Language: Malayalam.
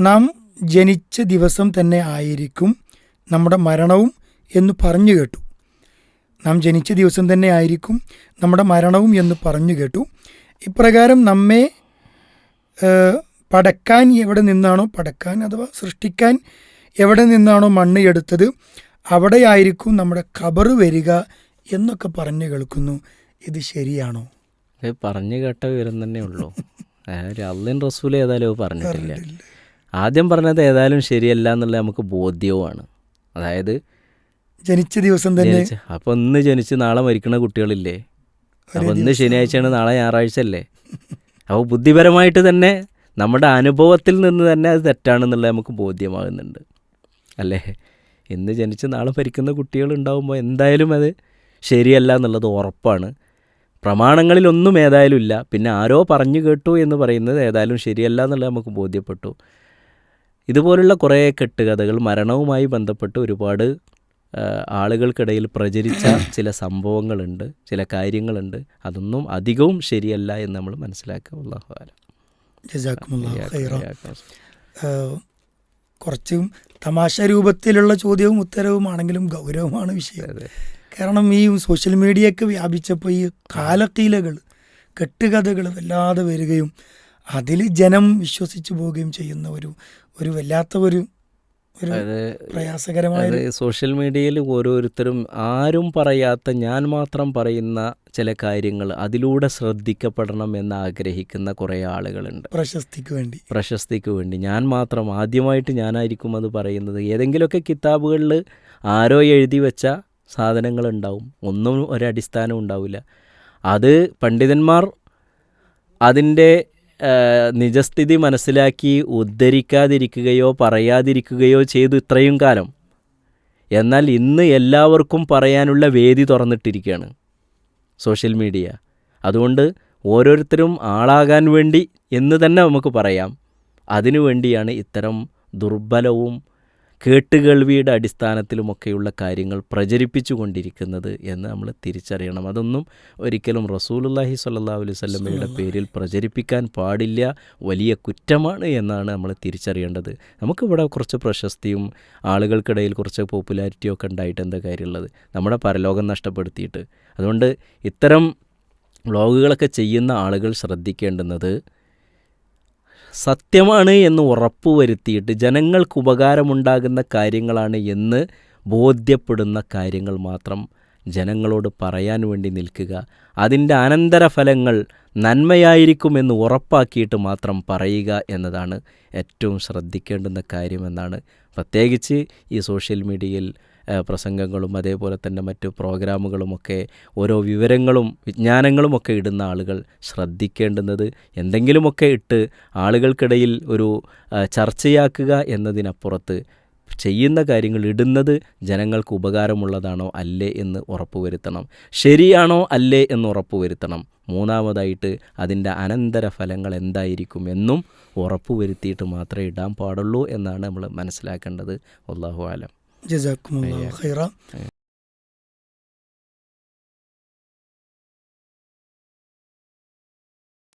നാം ജനിച്ച ദിവസം തന്നെ ആയിരിക്കും നമ്മുടെ മരണവും എന്ന് പറഞ്ഞു കേട്ടു. നാം ജനിച്ച ദിവസം തന്നെ ആയിരിക്കും നമ്മുടെ മരണവും എന്ന് പറഞ്ഞു കേട്ടു. ഇപ്രകാരം നമ്മെ പടക്കാൻ എവിടെ നിന്നാണോ പടക്കാൻ അഥവാ സൃഷ്ടിക്കാൻ എവിടെ നിന്നാണോ മണ്ണ് എടുത്തത് അവിടെയായിരിക്കും നമ്മുടെ ഖബർ വരിക എന്നൊക്കെ പറഞ്ഞു കേൾക്കുന്നു. ഇത് ശരിയാണോ? പറഞ്ഞു കേട്ട വിവരം തന്നെ ഉള്ളൂ. അള്ളൻ റസൂൽ ഏതായാലും പറഞ്ഞിട്ടില്ല. ആദ്യം പറഞ്ഞത് ഏതായാലും ശരിയല്ല എന്നുള്ളത് നമുക്ക് ബോധ്യവുമാണ്. അതായത് ജനിച്ച ദിവസം തന്നെ അപ്പൊ അപ്പോൾ ഇന്ന് ജനിച്ച് നാളെ മരിക്കുന്ന കുട്ടികളില്ലേ? അപ്പോൾ ഇന്ന് ശനിയാഴ്ചയാണ് നാളെ ഞായറാഴ്ച അല്ലേ? അപ്പോൾ ബുദ്ധിപരമായിട്ട് തന്നെ നമ്മുടെ അനുഭവത്തിൽ നിന്ന് തന്നെ അത് തെറ്റാണെന്നുള്ളത് നമുക്ക് ബോധ്യമാകുന്നുണ്ട്. അല്ലേ? ഇന്ന് ജനിച്ച് നാളെ മരിക്കുന്ന കുട്ടികളുണ്ടാവുമ്പോൾ എന്തായാലും അത് ശരിയല്ല എന്നുള്ളത് ഉറപ്പാണ്. പ്രമാണങ്ങളിലൊന്നും ഏതായാലും ഇല്ല. പിന്നെ ആരോ പറഞ്ഞു കേട്ടു എന്ന് പറയുന്നത് ഏതായാലും ശരിയല്ല എന്നുള്ളത് നമുക്ക് ബോധ്യപ്പെട്ടു. ഇതുപോലുള്ള കുറേ കെട്ടുകഥകൾ മരണവുമായി ബന്ധപ്പെട്ട് ഒരുപാട് ആളുകൾക്കിടയിൽ പ്രചരിച്ച ചില സംഭവങ്ങളുണ്ട് ചില കാര്യങ്ങളുണ്ട്. അതൊന്നും അധികവും ശരിയല്ല എന്ന് നമ്മൾ മനസ്സിലാക്കുക. അല്ലാഹു ആലം. കുറച്ചും തമാശ രൂപത്തിലുള്ള ചോദ്യവും ഉത്തരവുമാണെങ്കിലും ഗൗരവമാണ് വിഷയം. കാരണം ഈ സോഷ്യൽ മീഡിയയൊക്കെ വ്യാപിച്ചപ്പോൾ ഈ കാലക്കീലകൾ കെട്ടുകഥകൾ വല്ലാതെ വരികയും അതിൽ ജനം വിശ്വസിച്ചു പോവുകയും ചെയ്യുന്ന ഒരു ഒരു വല്ലാത്ത ഒരു പ്രയാസകരമായ സോഷ്യൽ മീഡിയയിൽ ഓരോരുത്തരും ആരും പറയാത്ത ഞാൻ മാത്രം പറയുന്ന ചില കാര്യങ്ങൾ അതിലൂടെ ശ്രദ്ധിക്കപ്പെടണം എന്ന് ആഗ്രഹിക്കുന്ന കുറേ ആളുകളുണ്ട്. പ്രശസ്തിക്ക് വേണ്ടി. പ്രശസ്തിക്ക് വേണ്ടി. ഞാൻ മാത്രം ആദ്യമായിട്ട് ഞാനായിരിക്കും അത് പറയുന്നത്. ഏതെങ്കിലുമൊക്കെ കിതാബുകളിൽ ആരോ എഴുതി വെച്ച സാധനങ്ങൾ ഉണ്ടാവും ഒന്നും ഒരടിസ്ഥാനം ഉണ്ടാവില്ല. അത് പണ്ഡിതന്മാർ അതിന്റെ നിജസ്ഥിതി മനസ്സിലാക്കി ഉദ്ധരിക്കാതിരിക്കുകയോ പറയാതിരിക്കുകയോ ചെയ്തു ഇത്രയും കാലം. എന്നാൽ ഇന്ന് എല്ലാവർക്കും പറയാനുള്ള വേദി തുറന്നിട്ടിരിക്കുകയാണ് സോഷ്യൽ മീഡിയ. അതുകൊണ്ട് ഓരോരുത്തരും ആളാകാൻ വേണ്ടി എന്ന് തന്നെ നമുക്ക് പറയാം. അതിനു വേണ്ടിയാണ് ഇത്തരം ദുർബലവും കേട്ടുകേൾവിയുടെ അടിസ്ഥാനത്തിലുമൊക്കെയുള്ള കാര്യങ്ങൾ പ്രചരിപ്പിച്ചു കൊണ്ടിരിക്കുന്നത് എന്ന് നമ്മൾ തിരിച്ചറിയണം. അതൊന്നും ഒരിക്കലും റസൂലുല്ലാഹി സ്വല്ലല്ലാഹു അലൈഹി വസല്ലമയുടെ പേരിൽ പ്രചരിപ്പിക്കാൻ പാടില്ല. വലിയ കുറ്റമാണ് എന്നാണ് നമ്മൾ തിരിച്ചറിയേണ്ടത്. നമുക്കിവിടെ കുറച്ച് പ്രശസ്തിയും ആളുകൾക്കിടയിൽ കുറച്ച് പോപ്പുലാരിറ്റിയും ഒക്കെ ഉണ്ടായിട്ട് എന്താ കാര്യമുള്ളത്? നമ്മുടെ പരലോകം നഷ്ടപ്പെടുത്തിയിട്ട്. അതുകൊണ്ട് ഇത്തരം വ്ളോഗുകളൊക്കെ ചെയ്യുന്ന ആളുകൾ ശ്രദ്ധിക്കേണ്ടുന്നത് സത്യമാണ് എന്ന് ഉറപ്പുവരുത്തിയിട്ട് ജനങ്ങൾക്ക് ഉപകാരമുണ്ടാകുന്ന കാര്യങ്ങളാണ് എന്ന് ബോധ്യപ്പെടുന്ന കാര്യങ്ങൾ മാത്രം ജനങ്ങളോട് പറയാൻ വേണ്ടി നിൽക്കുക. അതിന്റെ അനന്തരഫലങ്ങൾ നന്മയായിരിക്കുമെന്ന് ഉറപ്പാക്കിയിട്ട് മാത്രം പറയുക എന്നതാണ് ഏറ്റവും ശ്രദ്ധിക്കേണ്ടുന്ന കാര്യമെന്നാണ്. പ്രത്യേകിച്ച് ഈ സോഷ്യൽ മീഡിയയിൽ പ്രസംഗങ്ങളും അതേപോലെ തന്നെ മറ്റു പ്രോഗ്രാമുകളുമൊക്കെ ഓരോ വിവരങ്ങളും വിജ്ഞാനങ്ങളുമൊക്കെ ഇടുന്ന ആളുകൾ ശ്രദ്ധിക്കേണ്ടുന്നത് എന്തെങ്കിലുമൊക്കെ ഇട്ട് ആളുകൾക്കിടയിൽ ഒരു ചർച്ചയാക്കുക എന്നതിനപ്പുറത്ത് ചെയ്യുന്ന കാര്യങ്ങൾ ഇടുന്നത് ജനങ്ങൾക്ക് ഉപകാരമുള്ളതാണോ അല്ലേ എന്ന് ഉറപ്പുവരുത്തണം. ശരിയാണോ അല്ലേ എന്ന് ഉറപ്പുവരുത്തണം. മൂന്നാമതായിട്ട് അതിന്റെ അനന്തര ഫലങ്ങൾ എന്തായിരിക്കും എന്നും ഉറപ്പുവരുത്തിയിട്ട് മാത്രമേ ഇടാൻ പാടുള്ളൂ എന്നാണ് നമ്മൾ മനസ്സിലാക്കേണ്ടത്. അള്ളാഹു ആലം. جزاكم الله أيه. خيرا أيه.